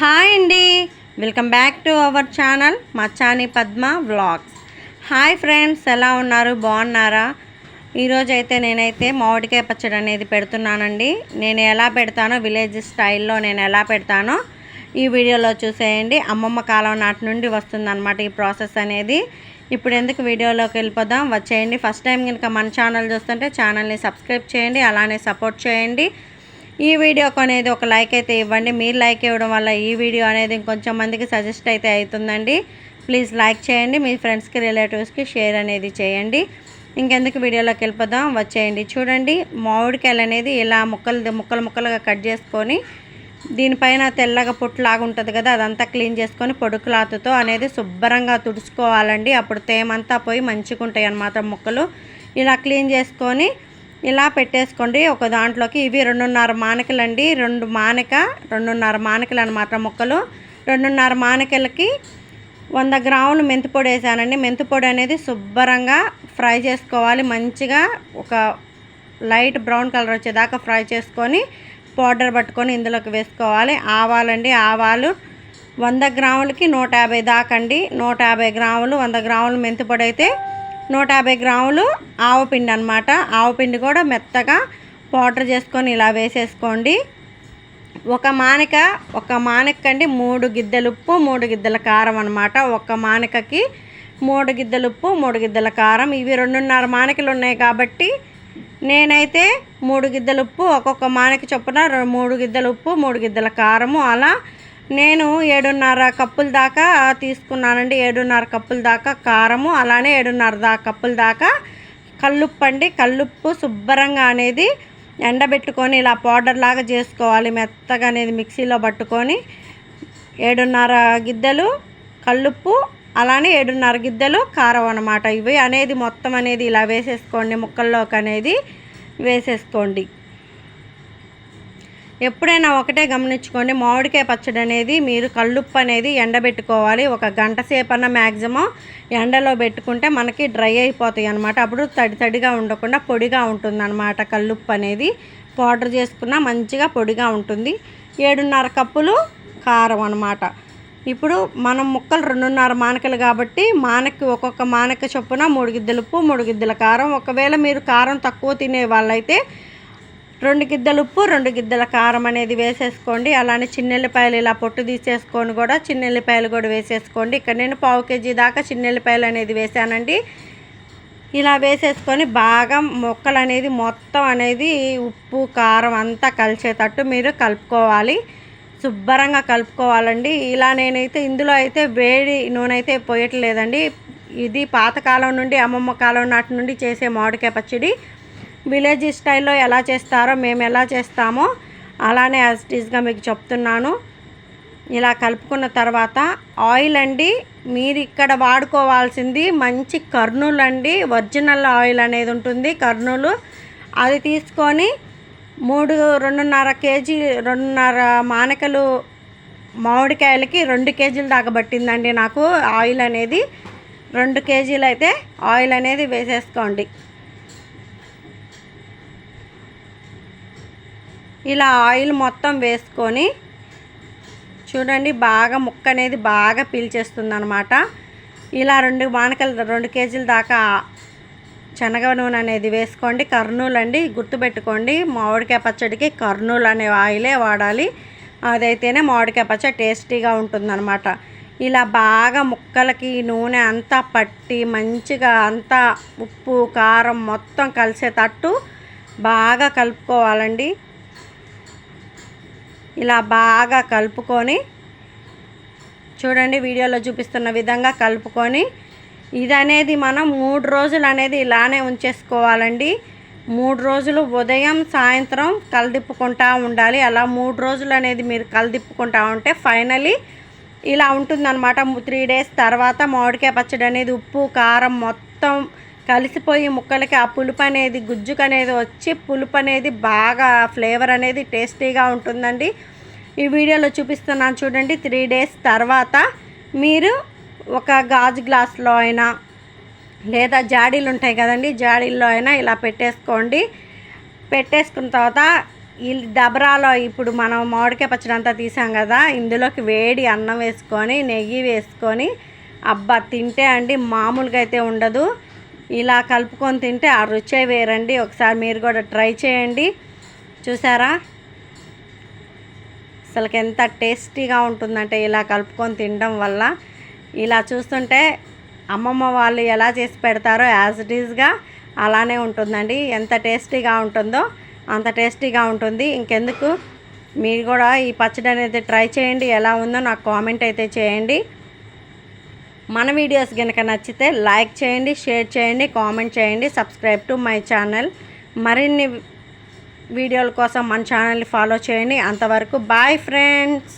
Hi అండి. Welcome back to our channel Macchani Padma vlogs. Hi friends ఎలా ఉన్నారు? బాగున్నారా? ఈరోజు అయితే నేనైతే మామిడికాయ పచ్చడి అనేది పెడుతున్నానండి. నేను ఎలా పెడతానో విలేజ్ స్టైల్లో నేను ఎలా పెడతానో ఈ వీడియోలో చూసేయండి. అమ్మమ్మ కాలం నాటి నుండి వస్తుందన్నమాట ఈ ప్రాసెస్ అనేది. ఇప్పుడు ఎందుకు వీడియోలోకి వెళ్ళిపోదాం? వచ్చేయండి. ఫస్ట్ టైం కనుక మన ఛానల్ చూస్తుంటే ఛానల్ని సబ్స్క్రైబ్ చేయండి అలానే సపోర్ట్ చేయండి. ఈ వీడియోకి అనేది ఒక లైక్ అయితే ఇవ్వండి. మీరు లైక్ ఇవ్వడం వల్ల ఈ వీడియో అనేది ఇంకొంచెం మందికి సజెస్ట్ అయితే అవుతుందండి. ప్లీజ్ లైక్ చేయండి. మీ ఫ్రెండ్స్కి రిలేటివ్స్కి షేర్ అనేది చేయండి. ఇంకెందుకు వీడియోలోకి వెళ్ళిపోదాం. వచ్చేయండి. చూడండి. మామిడికాయలు అనేది ఇలా ముక్కలు ముక్కలు ముక్కలుగా కట్ చేసుకొని దీనిపైన తెల్లగా పొట్టులాగా ఉంటుంది కదా అదంతా క్లీన్ చేసుకొని పొడి క్లాత్తో అనేది శుభ్రంగా తుడుచుకోవాలండి. అప్పుడు తేమంతా పోయి మంచిగా ఉంటాయి అన్నమాట ముక్కలు. ఇలా క్లీన్ చేసుకొని ఇలా పెట్టేసుకోండి. ఒక దాంట్లోకి ఇవి రెండున్నర మానికలండి. రెండు మానక రెండున్నర మానకలు అనమాట ముక్కలు. రెండున్నర మానకలకి వంద గ్రాములు మెంతిపొడి వేసానండి. మెంతిపొడి అనేది శుభ్రంగా ఫ్రై చేసుకోవాలి. మంచిగా ఒక లైట్ బ్రౌన్ కలర్ వచ్చేదాకా ఫ్రై చేసుకొని పౌడర్ పట్టుకొని ఇందులోకి వేసుకోవాలి. ఆవాలండి. ఆవాలు వంద గ్రాములకి నూట యాభై దాకండి. నూట యాభై గ్రాములు వంద గ్రాములు మెంతిపొడి అయితే నూట యాభై గ్రాములు ఆవపిండి అనమాట ఆవపిండి కూడా మెత్తగా పౌడర్ చేసుకొని ఇలా వేసేసుకోండి. ఒక మానిక ఒక మానికండి మూడు గిద్దెలు ఉప్పు మూడు గిద్దెల కారం అనమాట ఒక మానికకి మూడు గిద్దెలు ఉప్పు మూడు గిద్దెల కారం. ఇవి రెండున్నర మానికలు ఉన్నాయి కాబట్టి నేనైతే మూడు గిద్దెల ఉప్పు ఒక్కొక్క మానిక చొప్పున మూడు గిద్దెలు ఉప్పు మూడు గిద్దెల కారము అలా నేను ఏడున్నర కప్పుల దాకా తీసుకున్నానండి. ఏడున్నర కప్పుల దాకా కారము అలానే ఏడున్నర దా కప్పుల దాకా కల్లుప్పు అండి. కల్లుప్పు శుభ్రంగా అనేది ఎండబెట్టుకొని ఇలా పౌడర్ లాగా చేసుకోవాలి. మెత్తగా అనేది మిక్సీలో పట్టుకొని ఏడున్నర గిద్దెలు కల్లుప్పు అలానే ఏడున్నర గిద్దెలు కారం అనమాట ఇవి అనేది మొత్తం అనేది ఇలా వేసేసుకోండి. ముక్కల్లోకి అనేది వేసేసుకోండి. ఎప్పుడైనా ఒకటే గమనించుకోండి మామిడికాయ పచ్చడి అనేది మీరు కళ్ళుప్పు అనేది ఎండబెట్టుకోవాలి. ఒక గంట సేపు మ్యాక్సిమం ఎండలో పెట్టుకుంటే మనకి డ్రై అయిపోతాయి అనమాట అప్పుడు తడి తడిగా ఉండకుండా పొడిగా ఉంటుంది అనమాట కల్లుప్పు అనేది. పౌడర్ చేసుకున్న మంచిగా పొడిగా ఉంటుంది. ఏడున్నర కప్పులు కారం అనమాట ఇప్పుడు మనం ముక్కలు రెండున్నర మానకలు కాబట్టి మానకి ఒక్కొక్క మానక చొప్పున మూడు గిద్దెలు ఉప్పు మూడు గిద్దెల కారం. ఒకవేళ మీరు కారం తక్కువ తినే వాళ్ళైతే రెండు గిద్దలు ఉప్పు రెండు గిద్దల కారం అనేది వేసేసుకోండి. అలానే చిన్నెల్లిపాయలు ఇలా పొట్టు తీసేసుకొని కూడా చిన్నెల్లిపాయలు కూడా వేసేసుకోండి. ఇక్కడ నేను పావు కేజీ దాకా చిన్నెల్లిపాయలు అనేది వేసానండి. ఇలా వేసేసుకొని బాగా మొక్కలు అనేది మొత్తం అనేది ఉప్పు కారం అంతా కలిసేటట్టు మీరు కలుపుకోవాలి. శుభ్రంగా కలుపుకోవాలండి. ఇలా నేనైతే ఇందులో అయితే వేడి నూనె అయితే పోయట్లేదండి. ఇది పాతకాలం నుండి అమ్మమ్మ కాలం నాటి నుండి చేసే మామిడికాయ పచ్చడి. విలేజ్ స్టైల్లో ఎలా చేస్తారో మేము ఎలా చేస్తామో అలానే యాజ్ టీజ్గా మీకు చెప్తున్నాను. ఇలా కలుపుకున్న తర్వాత ఆయిల్ అండి మీరు ఇక్కడ వాడుకోవాల్సింది మంచి కర్నూలు అండి. ఒరిజినల్ ఆయిల్ అనేది ఉంటుంది కర్నూలు. అది తీసుకొని మూడు రెండున్నర కేజీ రెండున్నర మానకలు మామిడికాయలకి రెండు కేజీలు దాకా పట్టిందండి నాకు ఆయిల్ అనేది. రెండు కేజీలు అయితే ఆయిల్ అనేది వేసేసుకోండి. ఇలా ఆయిల్ మొత్తం వేసుకొని చూడండి బాగా ముక్క అనేది బాగా పీల్చేస్తుంది అనమాట ఇలా రెండు వానకలు రెండు కేజీల దాకా శనగ నూనె అనేది వేసుకోండి. కర్నూలు అండి గుర్తుపెట్టుకోండి మామిడికాయ పచ్చడికి కర్నూలు అనే ఆయిలే వాడాలి. అదైతేనే మామిడికాయ పచ్చడి టేస్టీగా ఉంటుందన్నమాట. ఇలా బాగా ముక్కలకి నూనె అంతా పట్టి మంచిగా అంతా ఉప్పు కారం మొత్తం కలిసేటట్టు బాగా కలుపుకోవాలండి. ఇలా బాగా కలుపుకొని చూడండి వీడియోలో చూపిస్తున్న విధంగా కలుపుకొని ఇది అనేది మనం మూడు రోజులు అనేది ఇలానే ఉంచేసుకోవాలండి. మూడు రోజులు ఉదయం సాయంత్రం కలదిప్పుకుంటా ఉండాలి. అలా మూడు రోజులు అనేది మీరు కలదిప్పుకుంటా ఉంటే ఫైనలీ ఇలా ఉంటుందన్నమాట. త్రీ డేస్ తర్వాత మామిడికాయ పచ్చడి అనేది ఉప్పు కారం మొత్తం కలిసిపోయి ముక్కలకి ఆ పులుపు అనేది గుజ్జుకు అనేది వచ్చి పులుపు అనేది బాగా ఫ్లేవర్ అనేది టేస్టీగా ఉంటుందండి. ఈ వీడియోలో చూపిస్తున్నాను చూడండి త్రీ డేస్ తర్వాత మీరు ఒక గాజు గ్లాస్లో అయినా లేదా జాడీలు ఉంటాయి కదండి జాడీల్లో అయినా ఇలా పెట్టేసుకోండి. పెట్టేసుకున్న తర్వాత ఈ దబరాలో ఇప్పుడు మనం మామిడికాయ పచ్చడి అంతా తీసాం కదా ఇందులోకి వేడి అన్నం వేసుకొని నెయ్యి వేసుకొని అబ్బా తింటే అండి మామూలుగా అయితే ఉండదు. ఇలా కలుపుకొని తింటే ఆ రుచే వేరండి. ఒకసారి మీరు కూడా ట్రై చేయండి. చూసారా? అసలుకి ఎంత టేస్టీగా ఉంటుందంటే ఇలా కలుపుకొని తినడం వల్ల. ఇలా చూస్తుంటే అమ్మమ్మ వాళ్ళు ఎలా చేసి పెడతారో యాజ్ ఇట్ ఈజ్గా అలానే ఉంటుందండి. ఎంత టేస్టీగా ఉంటుందో అంత టేస్టీగా ఉంటుంది. ఇంకెందుకు? మీరు కూడా ఈ పచ్చడి అనేది ట్రై చేయండి. ఎలా ఉందో నాకు కామెంట్ అయితే చేయండి. మన వీడియోస్ కనుక నచ్చితే లైక్ చేయండి షేర్ చేయండి కామెంట్ చేయండి సబ్స్క్రైబ్ టు మై ఛానల్ మరిన్ని వీడియోల కోసం మన ఛానల్ని ఫాలో చేయండి. అంతవరకు బాయ్ ఫ్రెండ్స్